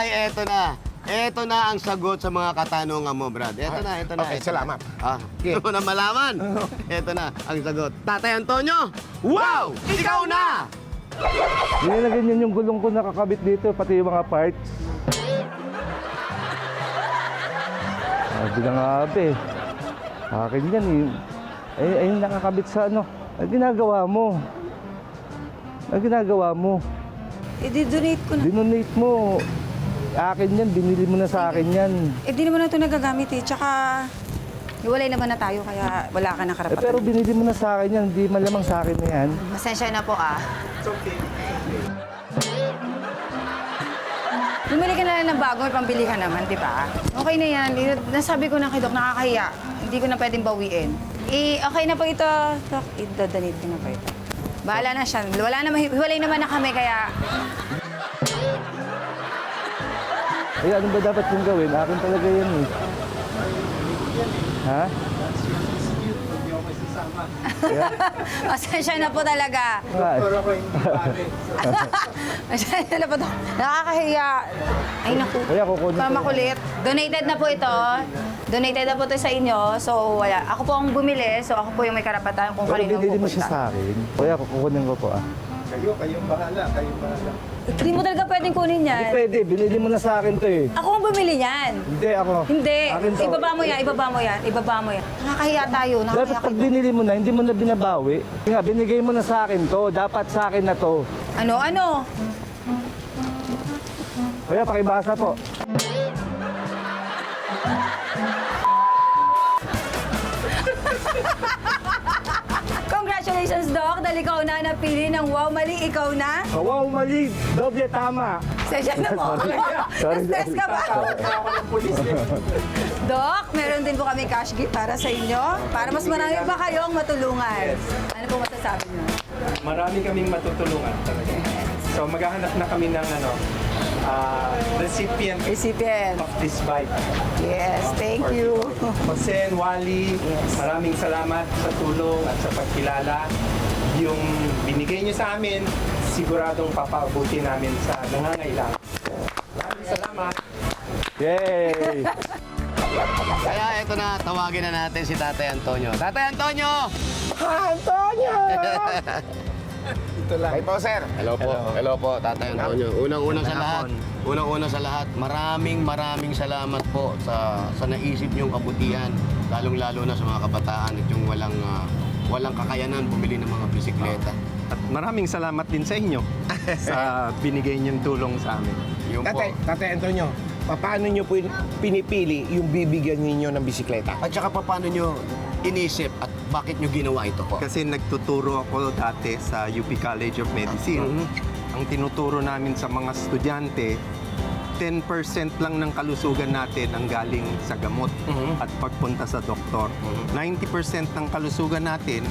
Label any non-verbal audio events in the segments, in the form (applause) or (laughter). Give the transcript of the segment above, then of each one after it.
ay eto na. Eto na ang sagot sa mga katanungan mo, Brad. Eto na, eto na. Okay, eto na. salamat. Ah, Okay. mo na malaman? (laughs) Eto na ang sagot. Tatay Antonio, wow! Ikaw na! Nilalagyan niyan yung gulong ko nakakabit dito, pati yung mga parts. Sabi na nga abe, akin yan eh. Ay, ayun nakakabit sa ano. Ang ginagawa mo. Ang ginagawa mo. I-donate ko na. Dinonate mo. Akin yan, binili mo na sa akin yan. Eh, di naman na ito nagagamit eh. Tsaka, hiwalay naman na tayo kaya wala ka na Eh, karapatan. pero binili mo na sa akin yan, hindi malamang sa akin na yan. Masensya na po ah. Bumili ka na lang ng bago, may pambili ka naman, di ba? Okay na yan. Eh, Nasabi ko na kay Doc, nakakahiya. Hindi ko na pwedeng bawiin. Eh, okay na po ito. Doc, i-donate ko na po ito. Bahala na siya. Wala na, hiwalay naman na kami, kaya Eh, ano ba dapat kong gawin? Akin talaga yan eh. Ha? (laughs) Pasensya na po talaga. Ah, (laughs) Pasensya na po to. Nakakahiya. Ay, naku. Kuya, kukunin Para ko. makulit. Donated na po ito. Donated na po ito sa inyo. So, wala. Ako po ang bumili. So, ako po yung may karapatan kung Pero kanino binili mo siya pupunta. sa akin. Kuya, kukunin ko po ah. Kayo, kayong bahala, kayong bahala. Hindi mo talaga pwedeng kunin Hindi yan. pwede, binili mo na sa akin to eh. Ako ang bumili niyan. Hindi ako. Hindi. Akin to. Ibaba mo yan, ibaba mo yan, ibaba mo yan. Nakakahiya tayo, Dapat nakakahiya pag kayo. binili mo na, hindi mo na binabawi. Nga, binigay mo na sa akin to. Dapat sa akin na to. Ano, ano? Kuya, pakibasa po. Congratulations, Doc. Dahil ikaw na napili ng wow, mali, ikaw na. Oh, wow, mali. Doble tama. Sensya na po. (laughs) Sorry, Na-stress ka ba? Eh. (laughs) Doc, meron din po kami cash gift para sa inyo. Para mas marami pa kayong matulungan. Ano po masasabi niyo? Marami kaming matutulungan talaga. So maghahanap na kami ng ano, ah, recipient Recipient. of this bike. Yes, thank you. Jose and Wally, Yes. maraming salamat sa tulong at sa pagkilala. Yung binigay niyo sa amin, siguradong papaabuti namin sa nangangailangan. Maraming salamat. Yay! (laughs) Kaya eto na, tawagin na natin si Tatay Antonio. Tatay Antonio! Antonio! (laughs) Ito lang. Hey po, sir. Hello po. Hello, po, Tatay Antonio. Unang-unang sa lahat, unang-unang sa lahat, maraming maraming salamat po sa sa naisip niyong kabutihan, lalong-lalo na sa mga kabataan at yung walang ah, walang kakayanan bumili ng mga bisikleta. At maraming salamat din sa inyo (laughs) sa binigay niyong tulong sa amin. Yun po. Tatay, Tatay Antonio, paano nyo po pinipili yung bibigyan ninyo ng bisikleta? At saka pa, paano niyo inisip at bakit niyo ginawa ito po? Kasi nagtuturo ako dati sa UP College of Medicine. Mhm. Ang tinuturo namin sa mga estudyante, 10% lang ng kalusugan natin ang galing sa gamot Mhm. at pagpunta sa doktor. 90% ng kalusugan natin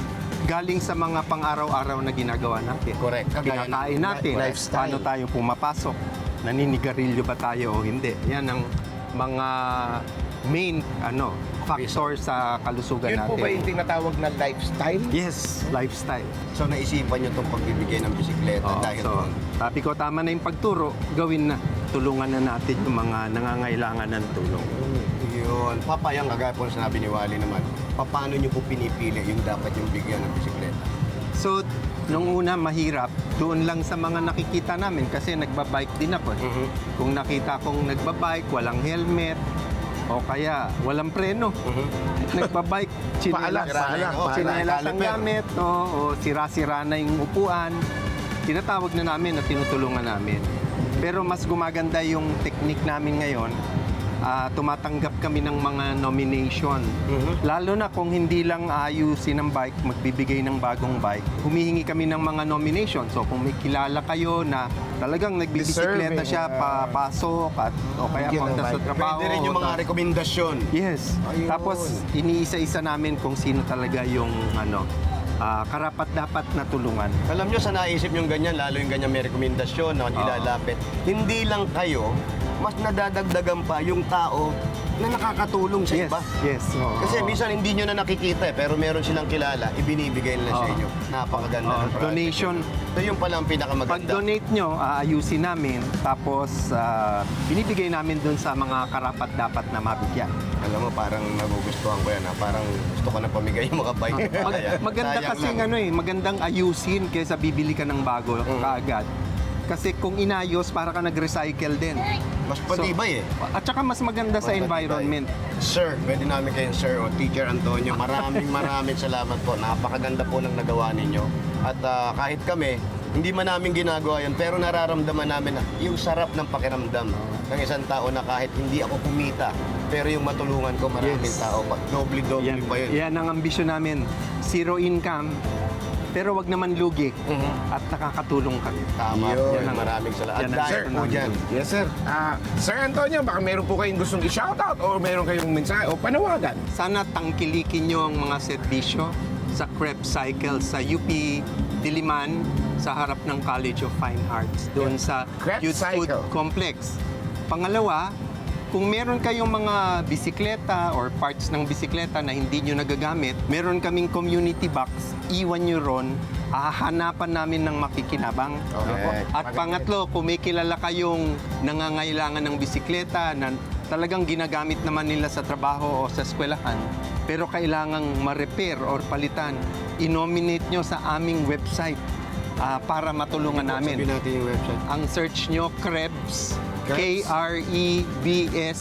galing sa mga pang-araw-araw na ginagawa natin. Correct. Kagaya Kinakain natin, lifestyle. paano tayo pumapasok, naninigarilyo ba tayo o hindi. Yan ang mga main ano factor sa kalusugan Yun natin. po ba yung tinatawag na lifestyle? Yes, lifestyle. So naisipan niyo itong pagbibigay ng bisikleta Oo, dahil so, doon. sabi ko, tama na yung pagturo, gawin na. Tulungan na natin yung mga nangangailangan ng tulong. Yun. Papa, yung kagaya po na sinabi ni Wally naman, paano niyo po pinipili yung dapat yung bigyan ng bisikleta? So, nung una, mahirap. Doon lang sa mga nakikita namin kasi nagbabike din ako. eh. Mhm. Kung nakita kong nagbabike, walang helmet, o kaya walang preno. Mhm. (laughs) Nagbabike, chinelas, paalang, chinelas ang gamit, o, o sira-sira na yung upuan. Tinatawag na namin at tinutulungan namin. Pero mas gumaganda yung technique namin ngayon. Ah, tumatanggap kami ng mga nomination. Mhm. Lalo na kung hindi lang ayusin ng bike, magbibigay ng bagong bike, humihingi kami ng mga nomination. So kung may kilala kayo na talagang nagbibisikleta siya, ah, papasok at o kaya punta sa trabaho. Pwede rin yung mga rekomendasyon. Yes. Ayun. Tapos iniisa-isa namin kung sino talaga yung ano ah, karapat dapat na tulungan. Alam nyo, sa naisip yung ganyan, lalo yung ganyan may rekomendasyon na ilalapit. Hindi lang kayo mas nadadagdagan pa yung tao na nakakatulong sa Yes, iba. yes. oo. Kasi minsan hindi nyo na nakikita eh, pero meron silang kilala, ibinibigay nila sa Oo. inyo. Napakaganda Oo, ng project. donation. Ito yung pala ang pinakamaganda. Pag-donate nyo, aayusin namin. Tapos, ah, binibigay namin dun sa mga karapat dapat na mabigyan. Alam mo, parang nagugustuhan ko yan. Ha? Parang gusto ko na pamigay yung mga bike. Mag- (laughs) maganda sayang kasi lang. ano eh, magandang ayusin kaysa bibili ka ng bago Mm. kaagad. Kasi kung inayos, para ka nag-recycle din. Mas patibay eh. At saka mas maganda sa Mas matibay. environment. Sir, pwede namin kayong Sir o Teacher Antonio. Maraming (laughs) maraming salamat po. Napakaganda po ng nagawa ninyo. At ah, kahit kami, hindi man namin ginagawa yan, pero nararamdaman namin na yung sarap ng pakiramdam ng isang tao na kahit hindi ako kumita, pero yung matulungan ko maraming Yes. tao. pa- Doble-doble Yan, pa yun. yan ang ambisyon namin. Zero income, pero wag naman lugi. Mhm. At nakakatulong ka. Tama. Yun. Yan, maraming salamat. Yan ang dahil sir po namin. dyan, Yes, sir. Ah, sir Antonio, baka meron po kayong gustong i-shoutout o meron kayong mensahe o panawagan. Sana tangkilikin nyo ang mga serbisyo sa Crep Cycle sa UP Diliman sa harap ng College of Fine Arts doon sa Crep Youth Food Cycle. Complex. Pangalawa, kung meron kayong mga bisikleta or parts ng bisikleta na hindi nyo nagagamit, meron kaming community box, iwan nyo ron, hahanapan namin ng makikinabang. Okay. At pangatlo, kung may kilala kayong nangangailangan ng bisikleta na talagang ginagamit naman nila sa trabaho o sa eskwelahan, pero kailangang ma-repair or palitan, i-nominate nyo sa aming website ah, para matulungan namin. sabihin natin yung website. Ang search nyo, Krebs, Krebs? K-R-E-B-S,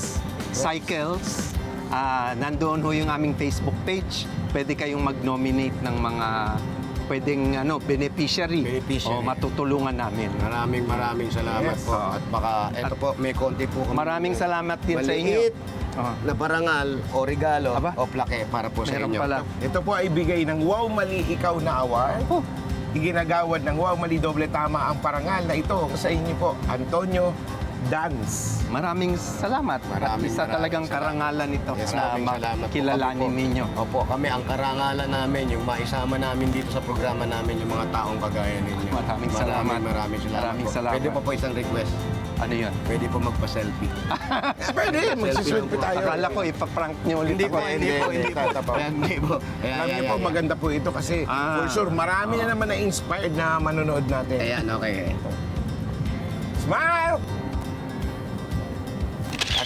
Cycles. Ah, nandoon ho yung aming Facebook page. Pwede kayong mag-nominate ng mga pwedeng ano, beneficiary, Beneficiary. o matutulungan namin. Maraming maraming salamat Yes. po. At baka, eto po, may konti po kami. Maraming salamat din sa inyo. Maliit Oh. na parangal o regalo Aba. o plake para po sa Meron inyo. pala. Ito po ay bigay ng Wow Mali Ikaw na Award. Oh. Iginagawad ng Wow Mali Doble Tama ang parangal na ito sa inyo po, Antonio Dance. Maraming salamat. Maraming, At isa maraming talagang salamat. karangalan ito Yes, na maraming salamat po. kilalanin Kami po- ninyo. Opo, kami ang karangalan namin, yung maisama namin dito sa programa namin, yung mga taong kagaya ninyo. Maraming salamat. Maraming, maraming salamat Maraming po. salamat. Pwede pa po isang request. Ano yun? Pwede po magpa-selfie. (laughs) Pwede, magsiselfie tayo. Akala ko ipaprank nyo ulit hindi ako. po, hindi po, hindi po. Hindi po. Ayan, Alam niyo ayan, po, ayan. maganda po ito kasi Ah. for sure, marami na naman na inspired na manonood natin. Ayan, okay. Smile!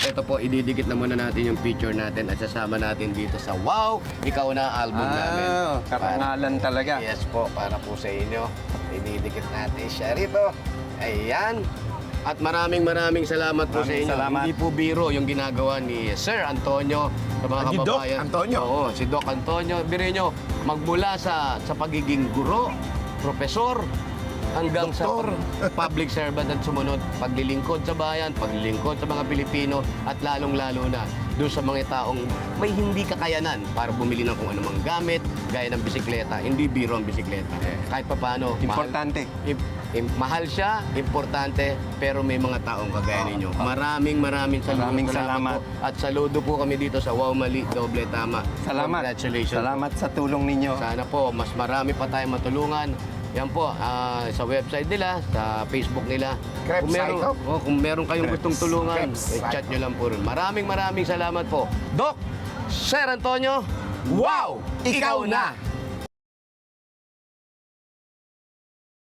Ito po, ididikit na muna natin yung picture natin at sasama natin dito sa Wow! Ikaw na album namin. Ah, karangalan talaga. Yes po, para po sa inyo. Ididikit natin siya rito. Ayan. At maraming maraming salamat po sa inyo. salamat. Hindi po biro yung ginagawa ni Sir Antonio sa mga Si Doc kababayan. Antonio. Oo, si Doc Antonio. Biro nyo, magmula sa, sa pagiging guro, profesor, hanggang Doktor. sa (laughs) public servant at sumunod, paglilingkod sa bayan, paglilingkod sa mga Pilipino, at lalong-lalo na doon sa mga taong may hindi kakayanan para bumili ng kung anumang gamit, gaya ng bisikleta. Hindi biro ang bisikleta. Kahit pa paano, Importante. Mahal, im- im- mahal siya, importante, pero may mga taong kagaya ninyo. Maraming maraming salamat, Maraming salamat. po. At saludo po kami dito sa Wow Mali, Doble Tama. Salamat. Congratulations. Salamat sa tulong ninyo. Sana po, mas marami pa tayong matulungan. Yan po, ah, sa website nila, sa Facebook nila. Krebs kung meron, Cycle? oh, kung meron kayong Krebs. gustong tulungan, Krebs eh, chat Cycle. nyo lang po rin. Maraming maraming salamat po. Doc, Sir Antonio, Wow! ikaw na!